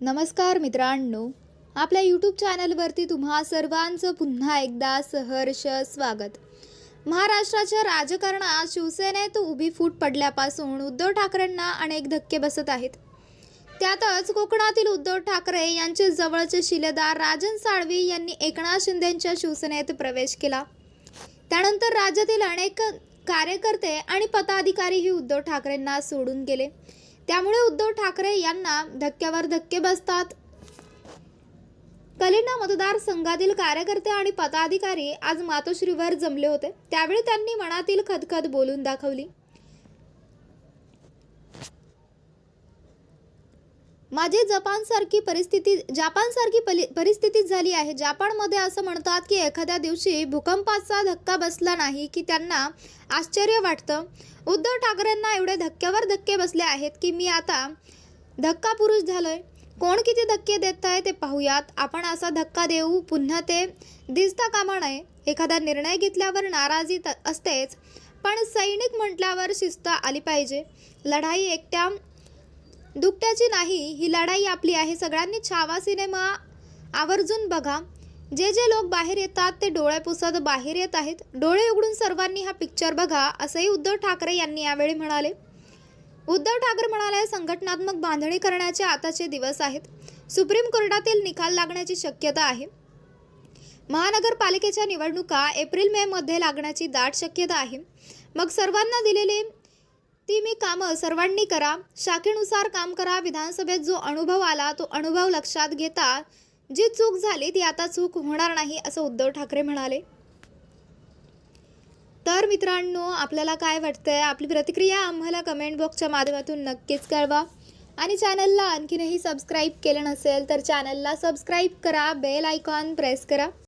नमस्कार मित्रांनो आपल्या यूट्यूब चॅनलवरती तुम्हा सर्वांचं पुन्हा एकदा सहर्ष स्वागत. महाराष्ट्राच्या राजकारणात शिवसेनेत उभी फूट पडल्यापासून उद्धव ठाकरेंना अनेक धक्के बसत आहेत. त्यातच कोकणातील उद्धव ठाकरे यांचे जवळचे शिलेदार राजन साळवी यांनी एकनाथ शिंदेंच्या शिवसेनेत प्रवेश केला. त्यानंतर राज्यातील अनेक कार्यकर्ते आणि पदाधिकारीही उद्धव ठाकरेंना सोडून गेले. त्यामुळे उद्धव ठाकरे यांना धक्क्यावर धक्के बसतात. कलिंडा मतदारसंघातील कार्यकर्ते आणि पदाधिकारी आज मातोश्रीवर जमले होते. त्यावेळी त्यांनी मनातील खदखद बोलून दाखवली. माझी जपानसारखी परिस्थिती जपानसारखी पली परिस्थिती झाली आहे. जपानमध्ये असं म्हणतात की एखाद्या दिवशी भूकंपाचा धक्का बसला नाही की त्यांना आश्चर्य वाटतं. उद्धव ठाकरेंना एवढे धक्क्यावर धक्के बसले आहेत की मी आता धक्का पुरुष झालोय. कोण किती धक्के देत आहे ते पाहूयात. आपण असा धक्का देऊ पुन्हा ते दिसता कामा नये. एखादा निर्णय घेतल्यावर नाराजी त- असतेच. पण सैनिक म्हटल्यावर शिस्त आली पाहिजे. लढाई एकट्या दुकट्याची नाही ही लढाई आपली आहे. सगळ्यांनी छावा सिनेमा आवर्जून बघा. जे जे लोक बाहेर येतात ते डोळे पुसत बाहेर येत आहेत. डोळे उघडून सर्वांनी हा पिक्चर बघा असंही उद्धव ठाकरे यांनी यावेळी म्हणाले. उद्धव ठाकरे म्हणाले संघटनात्मक बांधणी करण्याचे आताचे दिवस आहेत. सुप्रीम कोर्टातील निकाल लागण्याची शक्यता आहे. महानगरपालिकेच्या निवडणुका एप्रिल मे मध्ये लागण्याची दाट शक्यता आहे. मग सर्वांना दिलेले ती मी कामं सर्वांनी करा. शाखेनुसार काम करा. विधानसभेत जो अनुभव आला तो अनुभव लक्षात घेता जी चूक झाली ती आता चूक होणार नाही असं उद्धव ठाकरे म्हणाले. तर मित्रांनो आपल्याला काय वाटतंय? आपली प्रतिक्रिया आम्हाला कमेंट बॉक्सच्या माध्यमातून नक्कीच कळवा. आणि चॅनलला आणखीनही सबस्क्राईब केलं नसेल तर चॅनलला सबस्क्राईब करा. बेल आयकॉन प्रेस करा.